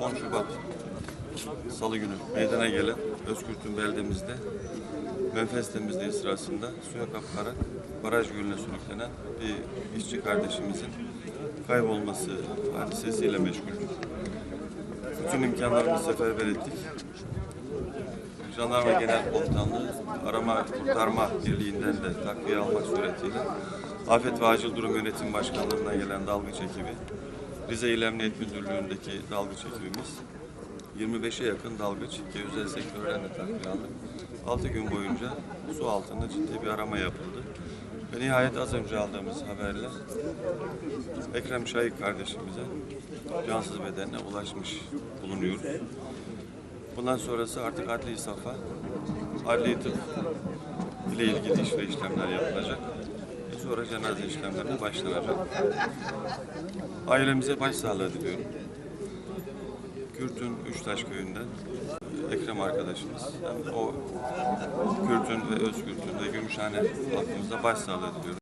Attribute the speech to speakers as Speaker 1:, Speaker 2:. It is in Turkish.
Speaker 1: 10 Şubat Salı günü meydana gelen Özkürt'ün beldemizde menfez temizliği sırasında suya kapılarak baraj gölüne sürüklenen bir işçi kardeşimizin kaybolması hadisesiyle meşguldük. Bütün imkanlarımızı seferber ettik. Jandarma Genel Komutanlığı Arama Kurtarma Birliği'nden de takviye almak suretiyle Afet ve Acil Durum Yönetim Başkanlığı'ndan gelen dalgıç ekibi, Rize İl Emniyet Müdürlüğü'ndeki dalgıç ekibimiz 25'e yakın dalgıç ki özel sektörden de takviye aldık. 6 gün boyunca su altında ciddi bir arama yapıldı. Ve nihayet az önce aldığımız haberle Ekrem Şahik kardeşimize cansız bedenine ulaşmış bulunuyoruz. Bundan sonrası artık adli safa, adli tıp ile ilgili iş ve işlemler yapılacak. Sonra cenaze işlemlerine başlanacak. Ailemize başsağlığı diliyorum. Kürt'ün Üçtaş köyünden Ekrem arkadaşımız. Yani o Kürt'ün ve Özkürt'ün ve Gümüşhane halkımıza başsağlığı diliyorum.